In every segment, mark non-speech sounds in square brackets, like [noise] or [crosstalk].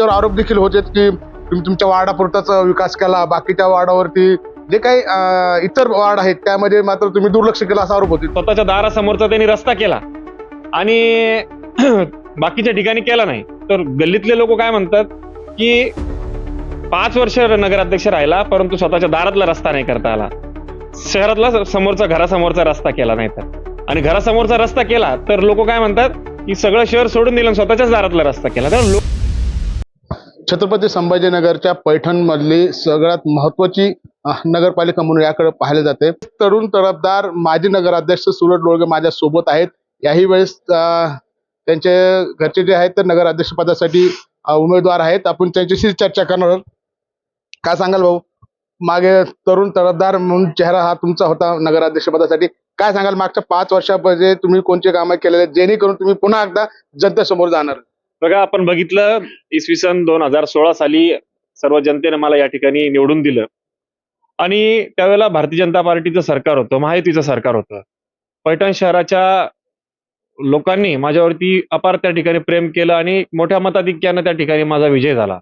त्यावर आरोप देखील होते की तुम्ही तुमच्या वार्डापुरताच विकास केला बाकीच्या वार्डावरती जे काही इतर वार्ड आहेत त्यामध्ये मात्र तुम्ही दुर्लक्ष केलं असा आरोप होते. स्वतःच्या दारासमोरचा त्यांनी रस्ता केला आणि [clears throat] बाकीच्या ठिकाणी केला नाही. तर गल्लीतले लोक काय म्हणतात की पाच वर्ष नगराध्यक्ष राहिला परंतु स्वतःच्या दारातला रस्ता नाही करता आला. शहरातला समोरचा घरासमोरचा रस्ता केला नाही तर. आणि घरासमोरचा रस्ता केला तर लोक काय म्हणतात की सगळं शहर सोडून दिलं स्वतःच्याच दारातला रस्ता केला. तर लोक छत्रपती संभाजीनगरच्या पैठणमधली सगळ्यात महत्वाची नगरपालिका म्हणून याकडे पाहिले जाते. तरुण तरफदार माजी नगराध्यक्ष सुरज डोळगे माझ्या सोबत आहेत. याही वेळेस त्यांचे घरचे जे आहेत ते नगराध्यक्ष पदासाठी उमेदवार आहेत. आपण त्यांच्याशी चर्चा करणार आहोत. काय सांगाल भाऊ? मागे तरुण तरफदार म्हणून चेहरा हा तुमचा होता नगराध्यक्ष पदासाठी. काय सांगाल? मागच्या पाच वर्षामध्ये तुम्ही कोणते कामं केलेले जेणेकरून तुम्ही पुन्हा एकदा जनतेसमोर जाणार बघा आपण बघितलं इसवी सन दोन हजार सोळा साली सर्व जनतेने मला या ठिकाणी निवडून दिलं. आणि त्यावेळेला भारतीय जनता पार्टीचं सरकार होतं महायुतीचं सरकार होतं. पैठण शहराच्या लोकांनी माझ्यावरती अपार त्या ठिकाणी प्रेम केलं आणि मोठ्या मताधिक्यानं त्या ठिकाणी माझा विजय झाला.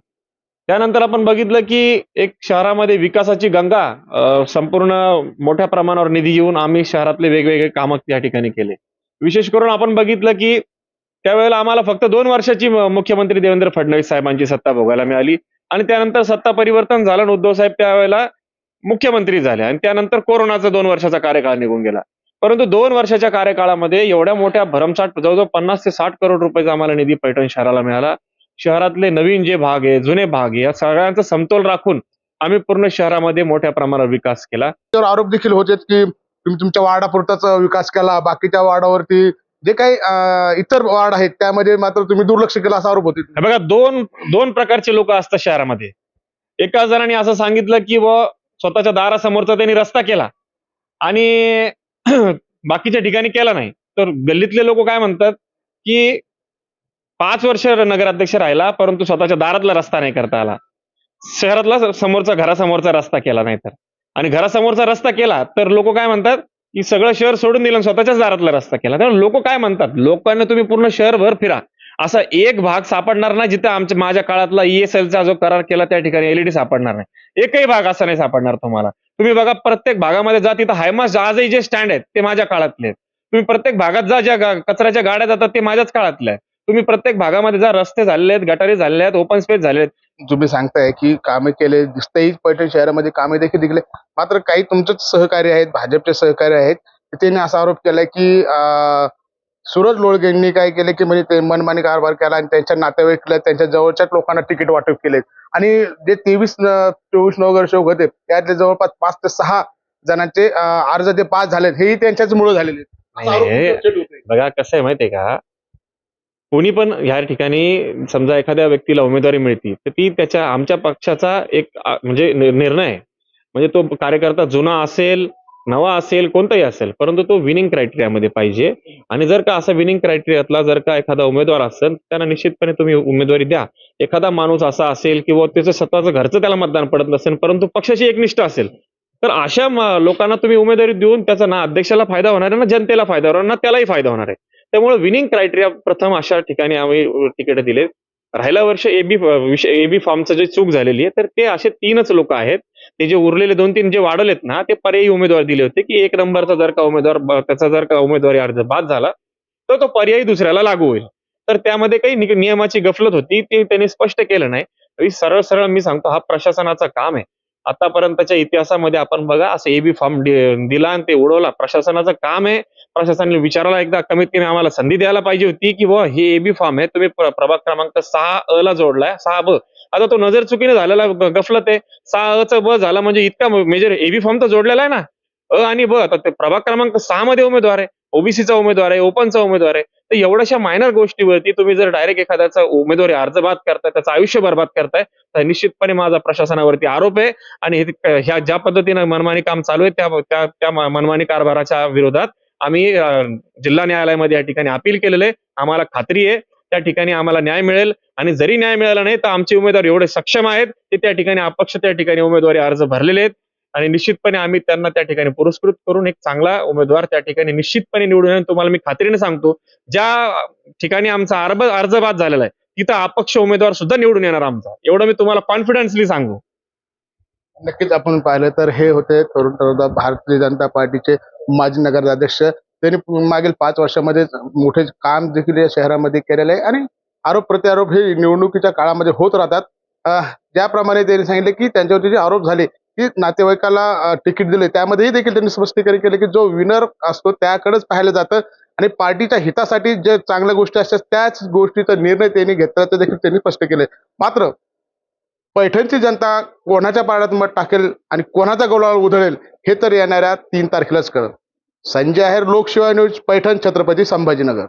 त्यानंतर आपण बघितलं की एक शहरामध्ये विकासाची गंगा संपूर्ण मोठ्या प्रमाणावर निधी येऊन आम्ही शहरातले वेगवेगळे कामं त्या ठिकाणी केले. विशेष करून आपण बघितलं की त्यावेळेला आम्हाला फक्त दोन वर्षाची मुख्यमंत्री देवेंद्र फडणवीस साहेबांची सत्ता भोगायला मिळाली. आणि त्यानंतर सत्ता परिवर्तन झालं आणि उद्धव साहेब त्यावेळेला मुख्यमंत्री झाले. आणि त्यानंतर कोरोनाचा दोन वर्षाचा कार्यकाळ निघून गेला. परंतु दोन वर्षाच्या कार्यकाळामध्ये एवढ्या मोठ्या भरमसाठ जवळजवळ पन्नास ते साठ करोड रुपयाचा आम्हाला निधी पैठण शहराला मिळाला. शहरातले नवीन जे भाग आहे जुने भाग आहे या सगळ्यांचा समतोल राखून आम्ही पूर्ण शहरामध्ये मोठ्या प्रमाणावर विकास केला. त्यावर आरोप देखील होते की तुम्ही तुमच्या वार्डापुरताच विकास केला. बाकीच्या वार्डावरती जे काही इतर वार्ड आहेत त्यामध्ये मात्र तुम्ही दुर्लक्ष केलं असा आरोप होते बघा दोन दोन प्रकारचे लोक असतात शहरामध्ये. एका जणांनी असं सांगितलं की व स्वतःच्या दारासमोरचा त्यांनी रस्ता केला आणि [clears throat] बाकीच्या ठिकाणी केला नाही. तर गल्लीतले लोक काय म्हणतात की पाच वर्ष नगराध्यक्ष राहिला परंतु स्वतःच्या दारातला रस्ता नाही करता आला. शहरातला समोरचा घरासमोरचा रस्ता केला नाही तर. आणि घरासमोरचा रस्ता केला तर लोक काय म्हणतात की सगळं शहर सोडून दिलं आणि स्वतःच्याच दारातला रस्ता केला. त्यामुळे लोक काय म्हणतात? लोकांना तुम्ही पूर्ण शहरभर फिरा. असा एक भाग सापडणार नाही जिथे आमच्या माझ्या काळातला ईएसएलचा चा जो करार केला त्या ठिकाणी एलईडी सापडणार नाही. एकही भाग असा नाही सापडणार तुम्हाला. तुम्ही बघा प्रत्येक भागामध्ये जा तिथं हायमास आजही जे स्टँड आहेत ते माझ्या काळातले आहेत. तुम्ही प्रत्येक भागात जा ज्या कचऱ्याच्या गाड्या जातात ते माझ्याच काळातल्या आहेत. तुम्ही प्रत्येक भागामध्ये जा रस्ते झालेले आहेत गटारी झालेले आहेत ओपन स्पेस झाले आहेत तुम्ही सांगताय की कामे केले दिसतेही पैठण शहरामध्ये कामे देखील दिले मात्र काही तुमचेच सहकारी आहेत भाजपचे सहकारी आहेत त्यांनी असा आरोप केलाय की सूरज लोळगेंनी काय केले की म्हणजे ते मनमानी कारभार केला आणि त्यांच्या नातेवाईकला त्यांच्या जवळच्याच लोकांना तिकीट वाटप केले. आणि जे तेवीस चोवीस नगरसेवक होते त्यातले जवळपास पाच ते सहा जणांचे अर्ज ते पास झालेत हेही त्यांच्याच मुळे झालेले. बघा कसं आहे माहितीये का? कोणी पण ह्या ठिकाणी समजा एखाद्या व्यक्तीला उमेदवारी मिळती तर ती त्याच्या आमच्या पक्षाचा एक म्हणजे निर्णय म्हणजे तो कार्यकर्ता जुना असेल नवा असेल कोणताही असेल परंतु तो विनिंग क्रायटेरियामध्ये पाहिजे. आणि जर का असा विनिंग क्रायटेरियातला जर का एखादा उमेदवार असेल त्यांना निश्चितपणे तुम्ही उमेदवारी द्या. एखादा माणूस असा असेल किंवा त्याचं स्वतःचं घरचं त्याला मतदान पडत नसेल परंतु पक्षाची एकनिष्ठ असेल तर अशा लोकांना तुम्ही उमेदवारी देऊन त्याचा ना अध्यक्षाला फायदा होणार आहे ना जनतेला फायदा होणार ना त्यालाही फायदा होणार आहे. त्यामुळे विनिंग क्रायटेरिया प्रथम अशा ठिकाणी आम्ही तिकीट दिले राहिला वर्ष एबी एबी फॉर्मचं जे चूक झालेली आहे तर ते असे तीनच लोक आहेत. ते जे उरलेले दोन तीन जे वाढवलेत ना ते पर्यायी उमेदवार दिले होते की एक नंबरचा जर का उमेदवार त्याचा जर का उमेदवारी अर्ज बाद झाला तर तो पर्यायी दुसऱ्याला लागू होईल. तर त्यामध्ये काही नियमाची गफलत होती ते त्यांनी स्पष्ट केलं नाही. सरळ सरळ मी सांगतो हा प्रशासनाचा काम आहे. आतापर्यंतच्या इतिहासामध्ये आपण बघा असं एबी फॉर्म दिला आणि ते उडवला. प्रशासनाचं काम आहे. प्रशासनाने विचारायला एकदा कमीत कमी आम्हाला संधी द्यायला पाहिजे होती की बुवा हे एबी फॉर्म आहे. तुम्ही प्रभाग क्रमांक सहा अ ला जोडलाय. सहा ब. आता तो नजर चुकीने झालेला गफलत आहे. सहा अ च ब झाला म्हणजे इतका मेजर एबी फॉर्म तर जोडलेला आहे ना. अ आणि ब. आता ते प्रभाग क्रमांक सहा मध्ये उमेदवार आहे. ओबीसीचा उमेदवार आहे. ओपनचा उमेदवार आहे. तर एवढ्याशा मायनर गोष्टीवरती तुम्ही जर डायरेक्ट एखाद्याचा उमेदवारी अर्ज बाद करताय त्याचं आयुष्य बर्बाद करताय तर निश्चितपणे माझा प्रशासनावरती आरोप आहे. आणि ह्या ज्या पद्धतीनं मनमानी काम चालू आहे त्या त्या त्या मनमानी कारभाराच्या विरोधात आम्ही जिल्हा न्यायालयामध्ये या ठिकाणी अपील केलेलं आहे. आम्हाला खात्री आहे. त्या ठिकाणी आम्हाला न्याय मिळेल. आणि जरी न्याय मिळाला नाही तर आमचे उमेदवार एवढे सक्षम आहेत ते त्या ठिकाणी अपक्ष त्या ठिकाणी उमेदवारी अर्ज भरलेले आहेत. आणि निश्चितपणे आम्ही त्यांना त्या ठिकाणी पुरस्कृत करून एक चांगला उमेदवार त्या ठिकाणी निश्चितपणे निवडून येऊन तुम्हाला मी खात्रीने सांगतो. ज्या ठिकाणी आमचा अर्ज अर्जबाद झालेला आहे तिथं अपक्ष उमेदवार सुद्धा निवडून येणार आमचा. एवढं मी तुम्हाला कॉन्फिडन्सली सांगू. नक्कीच आपण पाहिलं तर हे होते तरुण तरुणदा भारतीय जनता पार्टीचे माजी नगराध्यक्ष. त्यांनी मागील पाच वर्षामध्ये मोठे काम देखील या शहरामध्ये केलेले आहे आणि आरोप प्रत्यारोप हे निवडणुकीच्या काळामध्ये होत राहतात. ज्याप्रमाणे त्यांनी सांगितले की त्यांच्यावरती जे आरोप झाले की नातेवाईकाला तिकीट दिले त्यामध्येही देखील त्यांनी स्पष्टीकरण केले की जो विनर असतो त्याकडेच पाहिलं जातं आणि पार्टीच्या हितासाठी जे चांगल्या गोष्टी असतात त्याच गोष्टीचा निर्णय त्यांनी घेतल्याचं देखील त्यांनी स्पष्ट केले मात्र पैठणची जनता कोणाच्या पारड्यात मत टाकेल आणि कोणाचा गोलावर उधळेल हे तर येणाऱ्या तीन तारखेलाच कळेल. संजय आहेर लोकशिवाय न्यूज पैठण छत्रपती संभाजीनगर.